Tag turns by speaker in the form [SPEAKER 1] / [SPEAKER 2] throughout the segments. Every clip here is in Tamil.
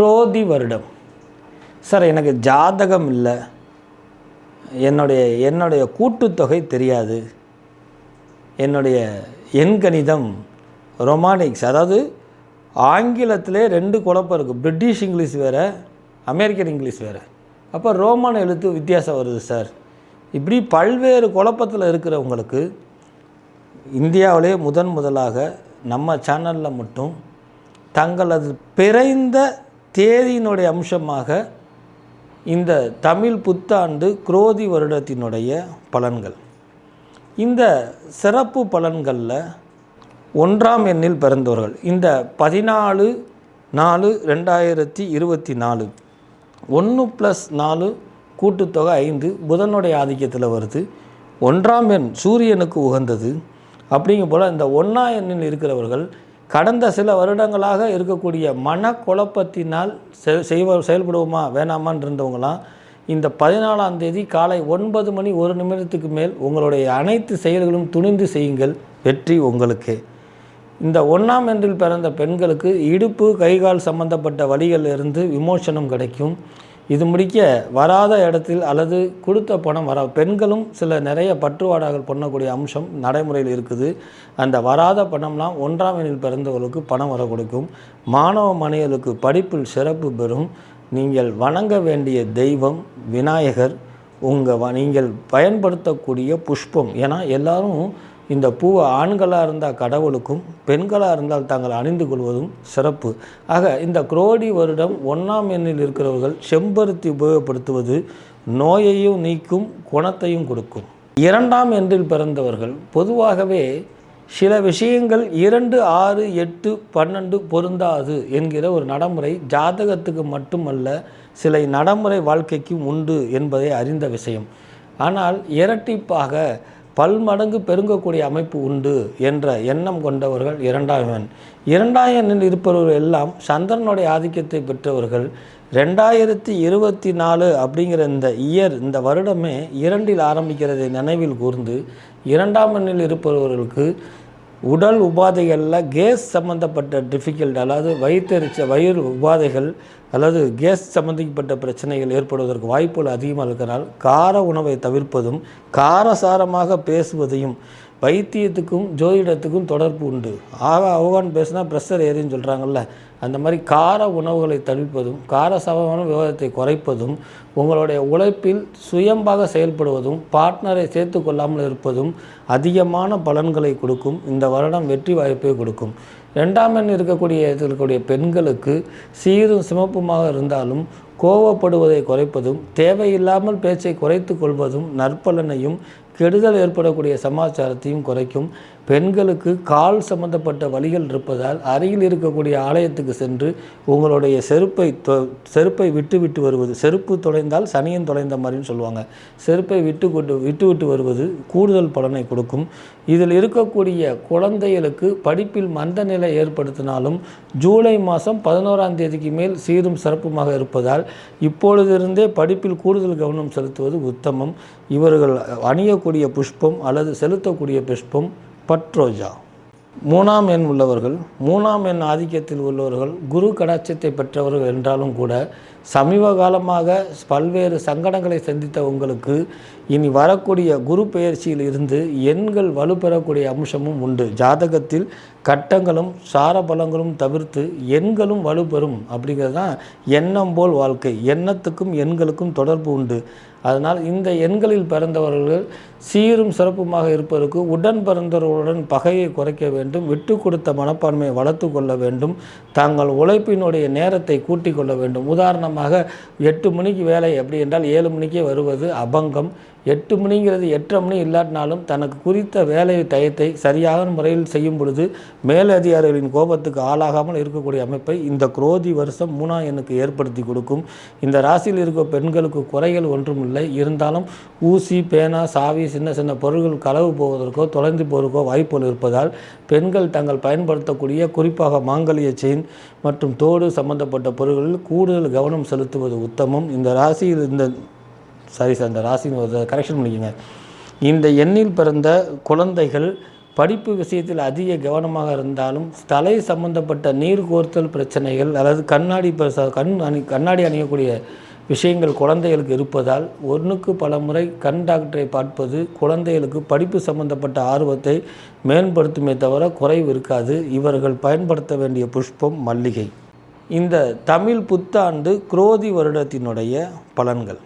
[SPEAKER 1] குரோதி வருடம். சார் எனக்கு ஜாதகம் இல்லை. என்னுடைய என்னுடைய கூட்டுத்தொகை தெரியாது. என்னுடைய எண்கணிதம் ரொமானிக்ஸ் அதாவது ஆங்கிலத்திலே ரெண்டு குழப்பம் இருக்குது பிரிட்டிஷ் இங்கிலீஷ் வேறு அமெரிக்கன் இங்கிலீஷ் வேறு. அப்போ ரோமான எழுத்து வித்தியாசம் வருது சார். இப்படி பல்வேறு குழப்பத்தில் இருக்கிறவங்களுக்கு இந்தியாவிலே முதன் முதலாக நம்ம சேனலில் மட்டும் தங்களது பிறந்த தேதியினுடைய அம்சமாக இந்த தமிழ் புத்தாண்டு குரோதி வருடத்தினுடைய பலன்கள். இந்த சிறப்பு பலன்களில் ஒன்றாம் எண்ணில் பிறந்தவர்கள் இந்த பதினாலு நாலு ரெண்டாயிரத்தி இருபத்தி நாலு. ஒன்று ப்ளஸ் நாலு கூட்டுத்தொகை ஐந்து புதனுடைய ஆதிக்கத்தில் வருது. ஒன்றாம் எண் சூரியனுக்கு உகந்தது. அப்படிங்கும் போல் இந்த ஒன்றா எண்ணில் இருக்கிறவர்கள் கடந்த சில வருடங்களாக இருக்கக்கூடிய மனக்குழப்பத்தினால் செ- செய்வ செயல்படுவோமா வேணாமான்னு இருந்தவங்களாம் இந்த பதினாலாம் தேதி காலை ஒன்பது மணி ஒரு நிமிடத்துக்கு மேல் உங்களுடைய அனைத்து செயல்களும் துணிந்து செய்யுங்கள் வெற்றி உங்களுக்கு. இந்த ஒன்றாம் என்றில் பிறந்த பெண்களுக்கு இடுப்பு கைகால் சம்பந்தப்பட்ட வழிகளில் இருந்து விமோசனம் கிடைக்கும். இது முடிக்க வராத இடத்தில் அல்லது கொடுத்த பணம் வர பெண்களும் சில நிறைய பற்றுவாடாகள் பண்ணக்கூடிய அம்சம் நடைமுறையில் இருக்குது. அந்த வராத பணம்லாம் ஒன்றாம் எண்ணில் பிறந்தவர்களுக்கு பணம் வர கொடுக்கும். மாணவ மணிகளுக்கு படிப்பில் சிறப்பு பெறும். நீங்கள் வணங்க வேண்டிய தெய்வம் விநாயகர் உங்கள் நீங்கள் பயன்படுத்தக்கூடிய புஷ்பம். ஏன்னா எல்லாரும் இந்த பூவை ஆண்களாக இருந்தால் கடவுளுக்கும் பெண்களாக இருந்தால் தாங்கள் அணிந்து கொள்வதும் சிறப்பு. ஆக இந்த குரோடி வருடம் ஒன்றாம் எண்ணில் இருக்கிறவர்கள் செம்பருத்தி உபயோகப்படுத்துவது நோயையும் நீக்கும் குணத்தையும் கொடுக்கும். இரண்டாம் எண்ணில் பிறந்தவர்கள் பொதுவாகவே சில விஷயங்கள் இரண்டு ஆறு எட்டு பன்னெண்டு பொருந்தாது என்கிற ஒரு நடைமுறை ஜாதகத்துக்கு மட்டுமல்ல சில நடைமுறை வாழ்க்கைக்கும் உண்டு என்பதை அறிந்த விஷயம். ஆனால் இரட்டிப்பாக பல்மடங்கு பெருங்கக்கூடிய அமைப்பு உண்டு என்ற எண்ணம் கொண்டவர்கள் இரண்டாம் எண் இரண்டாம் இருப்பவர்கள் எல்லாம் சந்திரனுடைய ஆதிக்கத்தை பெற்றவர்கள். ரெண்டாயிரத்தி இருபத்தி நாலு அப்படிங்கிற இந்த இயர் இந்த வருடமே இரண்டில் ஆரம்பிக்கிறதை நினைவில் கூர்ந்து இரண்டாம் எண்ணில் இருப்பவர்களுக்கு உடல் உபாதைகளில் கேஸ் சம்மந்தப்பட்ட டிஃபிகல்ட் அதாவது வயிற்றெரிச்ச வயிறு உபாதைகள் அல்லது கேஸ் சம்மந்தப்பட்ட பிரச்சனைகள் ஏற்படுவதற்கு வாய்ப்புகள் அதிகமாக இருக்கிறனால் கார உணவை தவிர்ப்பதும் காரசாரமாக பேசுவதையும் வைத்தியத்துக்கும் ஜோதிடத்துக்கும் தொடர்பு உண்டு. ஆக அவகான் பேசினா ப்ரெஷர் ஏறின்னு சொல்கிறாங்கல்ல அந்த மாதிரி கார உணவுகளை தவிர்ப்பதும் காரசாரமான விவாதத்தை குறைப்பதும் உங்களுடைய உழைப்பில் சுயம்பாக செயல்படுவதும் பார்ட்னரை சேர்த்து கொள்ளாமல் இருப்பதும் அதிகமான பலன்களை கொடுக்கும் இந்த வருடம் வெற்றி வாய்ப்பை கொடுக்கும். ரெண்டாம் எண் இருக்கக்கூடிய இருக்கக்கூடிய பெண்களுக்கு சீரும் சிமப்புமாக இருந்தாலும் கோவப்படுவதை குறைப்பதும் தேவையில்லாமல் பேச்சை குறைத்து கொள்வதும் நற்பலனையும் கெடுதல் ஏற்படக்கூடிய சமாச்சாரத்தையும் குறைக்கும். பெண்களுக்கு கால் சம்பந்தப்பட்ட வழிகள் இருப்பதால் அருகில் இருக்கக்கூடிய ஆலயத்துக்கு சென்று உங்களுடைய செருப்பை தொ- செருப்பை விட்டு விட்டு வருவது செருப்பு தொலைந்தால் சனியன் தொலைந்த மாதிரின்னு சொல்லுவாங்க. செருப்பை விட்டு கொண்டு விட்டு விட்டு வருவது கூடுதல் பலனை கொடுக்கும். இதில் இருக்கக்கூடிய குழந்தைகளுக்கு படிப்பில் மந்த நிலை ஏற்படுத்தினாலும் ஜூலை மாதம் பதினோராம் தேதிக்கு மேல் சீரும் சிறப்புமாக இருப்பதால் இப்பொழுதிருந்தே படிப்பில் கூடுதல் கவனம் செலுத்துவது உத்தமம். இவர்கள் அணிய செலுத்தக்கூடிய புஷ்பம் அல்லது செலுத்தக்கூடிய புஷ்பம் பட்ரோஜா. மூணாம் எண் உள்ளவர்கள் மூணாம் எண் ஆதிக்கத்தில் உள்ளவர்கள் குரு கடாட்சத்தை பெற்றவர்கள் என்றாலும் கூட சமீப காலமாக பல்வேறு சங்கடங்களை சந்தித்த உங்களுக்கு இனி வரக்கூடிய குரு பெயர்ச்சியில் இருந்து எண்கள் வலுப்பெறக்கூடிய அம்சமும் உண்டு. ஜாதகத்தில் கட்டங்களும் சாரபலங்களும் தவிர்த்து எண்களும் வலுப்பெறும். அப்படிங்கிறது தான் எண்ணம் போல் வாழ்க்கை. எண்ணத்துக்கும் எண்களுக்கும் தொடர்பு உண்டு. அதனால் இந்த எண்களில் பிறந்தவர்கள் சீரும் சிறப்புமாக இருப்பதற்கு உடன் பிறந்தவர்களுடன் பகையை குறைக்க வேண்டும் விட்டு கொடுத்த மனப்பான்மையை வளர்த்து கொள்ள வேண்டும் தாங்கள் உழைப்பினுடைய நேரத்தை கூட்டிக் கொள்ள வேண்டும். உதாரணமாக எட்டு மணிக்கு வேலை அப்படி என்றால் ஏழு மணிக்கே வருவது அபங்கம். எட்டு மணிங்கிறது எட்டரை மணி இல்லாட்டினாலும் தனக்கு குறித்த வேலை டயத்தை சரியான முறையில் செய்யும் பொழுது மேலதிகாரிகளின் கோபத்துக்கு ஆளாகாமல் இருக்கக்கூடிய அமைப்பை இந்த குரோதி வருஷம் மூணாம் எனக்கு ஏற்படுத்தி கொடுக்கும். இந்த ராசியில் இருக்க பெண்களுக்கு குறைகள் ஒன்றும் இல்லை இருந்தாலும் ஊசி பேனா சாவி சின்ன சின்ன பொருட்கள் களவு போவதற்கோ தொலைந்து போவதற்கோ வாய்ப்புகள் இருப்பதால் பெண்கள் தங்கள் பயன்படுத்தக்கூடிய குறிப்பாக மாங்கல்ய செயின் மற்றும் தோடு சம்பந்தப்பட்ட பொருட்களில் கூடுதல் கவனம் செலுத்துவது உத்தமம். இந்த ராசியில் இந்த சாரி சார் இந்த ராசின்னு ஒரு கரெக்ஷன் பண்ணிக்கோங்க. இந்த எண்ணில் பிறந்த குழந்தைகள் படிப்பு விஷயத்தில் அதிக கவனமாக இருந்தாலும் தலை சம்பந்தப்பட்ட நீர் கோர்த்தல் பிரச்சனைகள் அல்லது கண்ணாடி பிரச- கண் அணி கண்ணாடி அணியக்கூடிய விஷயங்கள் குழந்தைகளுக்கு இருப்பதால் ஒன்றுக்கு பல முறை கண் டாக்டரை பார்ப்பது குழந்தைகளுக்கு படிப்பு சம்பந்தப்பட்ட ஆர்வத்தை மேம்படுத்துமே தவிர குறைவு இருக்காது. இவர்கள் பயன்படுத்த வேண்டிய புஷ்பம் மல்லிகை. இந்த தமிழ் புத்தாண்டு குரோதி வருடத்தினுடைய பலன்கள்.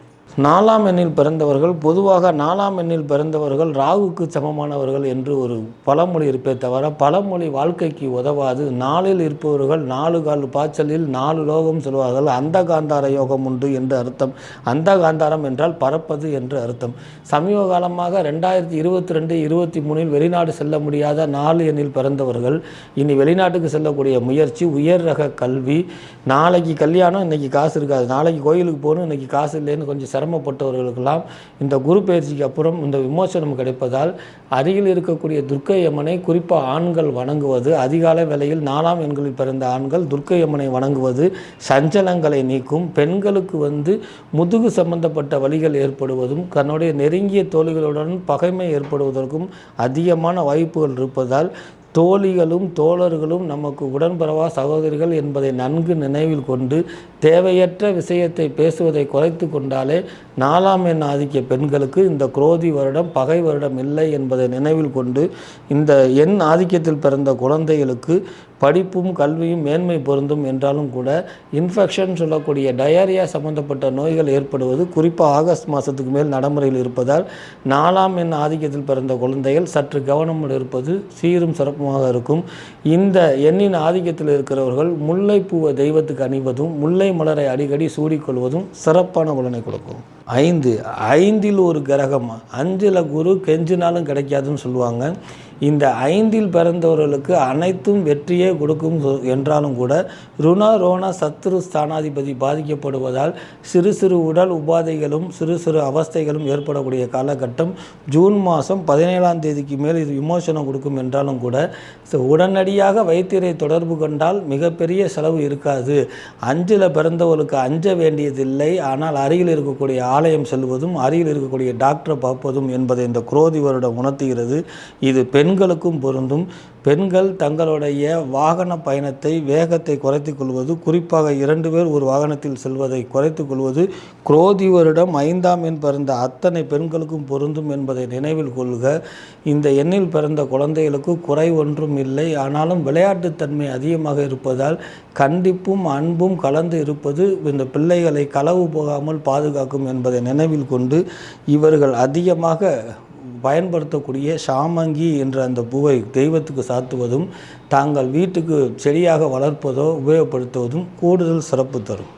[SPEAKER 1] நாலாம் எண்ணில் பிறந்தவர்கள் பொதுவாக நாலாம் எண்ணில் பிறந்தவர்கள் ராகுக்கு சமமானவர்கள் என்று ஒரு பழமொழி இருப்பே தவிர பழமொழி வாழ்க்கைக்கு உதவாது. நாளில் இருப்பவர்கள் நாலு கால் பாய்ச்சலில் நாலு லோகம் சொல்வார்கள். அந்த காந்தார யோகம் உண்டு என்று அர்த்தம். அந்த காந்தாரம் என்றால் பறப்பது என்று அர்த்தம். சமீப காலமாக ரெண்டாயிரத்தி இருபத்தி ரெண்டு இருபத்தி மூணில் வெளிநாடு செல்ல முடியாத நாலு எண்ணில் பிறந்தவர்கள் இனி வெளிநாட்டுக்கு செல்லக்கூடிய முயற்சி உயர் ரக கல்வி. நாளைக்கு கல்யாணம் இன்னைக்கு காசு இருக்காது. நாளைக்கு கோயிலுக்கு போகணும் இன்னைக்கு காசு இல்லைன்னு கொஞ்சம் சிரமப்பட்டவர்களுக்கெல்லாம் இந்த குரு பயிற்சிக்கு அப்புறம் இந்த விமோசனம் கிடைப்பதால் அருகில் இருக்கக்கூடிய துர்க்கை அம்மனை குறிப்பாக ஆண்கள் வணங்குவது அதிகாலை வேளையில் நாலாம் எண்களில் பிறந்த ஆண்கள் துர்க்கை அம்மனை வணங்குவது சஞ்சலங்களை நீக்கும் பெண்களுக்கு வந்து முதுகு சம்பந்தப்பட்ட வழிகள் ஏற்படுவதும் தன்னுடைய நெருங்கிய தோழிகளுடன் பகைமை ஏற்படுவதற்கும் அதிகமான வாய்ப்புகள் இருப்பதால் தோழிகளும் தோழர்களும் நமக்கு உடன்பரவா சகோதரிகள் என்பதை நன்கு நினைவில் கொண்டு தேவையற்ற விஷயத்தை பேசுவதை குறைத்து கொண்டாலே நாலாம் எண் ஆதிக்க பெண்களுக்கு இந்த குரோதி வருடம் பகை வருடம் இல்லை என்பதை நினைவில் கொண்டு இந்த எண் ஆதிக்கத்தில் பிறந்த குழந்தைகளுக்கு படிப்பும் கல்வியும் மேன்மை பொருந்தும் என்றாலும் கூட இன்ஃபெக்ஷன் சொல்லக்கூடிய டயரியா சம்பந்தப்பட்ட நோய்கள் ஏற்படுவது குறிப்பாக ஆகஸ்ட் மாதத்துக்கு மேல் நடைமுறையில் இருப்பதால் நாலாம் எண் ஆதிக்கத்தில் பிறந்த குழந்தைகள் சற்று கவனமுடன் இருப்பது சீரும் சிறப்புமாக இருக்கும். இந்த எண்ணின் ஆதிக்கத்தில் இருக்கிறவர்கள் முல்லைப்பூவை தெய்வத்துக்கு அணிவதும் முல்லை மலரை அடிக்கடி சூடிக்கொள்வதும் சிறப்பான பலனை கொடுக்கும். ஐந்து ஐந்தில் ஒரு கிரகம் அஞ்சில் குரு கெஞ்சினாலும் கிடைக்காதுன்னு சொல்லுவாங்க. இந்த ஐந்தில் பிறந்தவர்களுக்கு அனைத்தும் வெற்றியே கொடுக்கும் என்றாலும் கூட ருண ரோண சத்துரு ஸ்தானாதிபதி பாதிக்கப்படுவதால் சிறு சிறு உடல் உபாதைகளும் சிறு சிறு அவஸ்தைகளும் ஏற்படக்கூடிய காலகட்டம் ஜூன் மாதம் பதினேழாம் தேதிக்கு மேல் இது விமோசனம் கொடுக்கும் என்றாலும் கூட உடனடியாக வைத்தியரை தொடர்பு கொண்டால் மிகப்பெரிய செலவு இருக்காது. அஞ்சில் பிறந்தவர்களுக்கு அஞ்ச வேண்டியதில்லை. ஆனால் அருகில் இருக்கக்கூடிய ஆலயம் செல்வதும் அருகில் இருக்கக்கூடிய டாக்டரை பார்ப்பதும் என்பதை இந்த குரோதி வருடம் உணர்த்துகிறது. இது பெண் பெண்களுக்கும் பொருந்தும். பெண்கள் தங்களுடைய வாகன பயணத்தை வேகத்தை குறைத்துக் கொள்வது குறிப்பாக இரண்டு பேர் ஒரு வாகனத்தில் செல்வதை குறைத்துக் கொள்வது குரோதி வருடம் ஐந்தாம் எண் பிறந்த அத்தனை பெண்களுக்கும் பொருந்தும் என்பதை நினைவில் கொள்க. இந்த எண்ணில் பிறந்த குழந்தைகளுக்கு குறை ஒன்றும் இல்லை. ஆனாலும் விளையாட்டுத்தன்மை அதிகமாக இருப்பதால் கண்டிப்பும் அன்பும் கலந்து இருப்பது இந்த பிள்ளைகளை களவு போகாமல் பாதுகாக்கும் என்பதை நினைவில் கொண்டு இவர்கள் அதிகமாக பயன்படுத்தக்கூடிய சாமங்கி என்ற அந்த பூவை தெய்வத்துக்கு சாத்துவதும் தாங்கள் வீட்டுக்கு செடியாக வளர்ப்பதோ உபயோகப்படுத்துவதும் கூடுதல் சிறப்பு தரும்.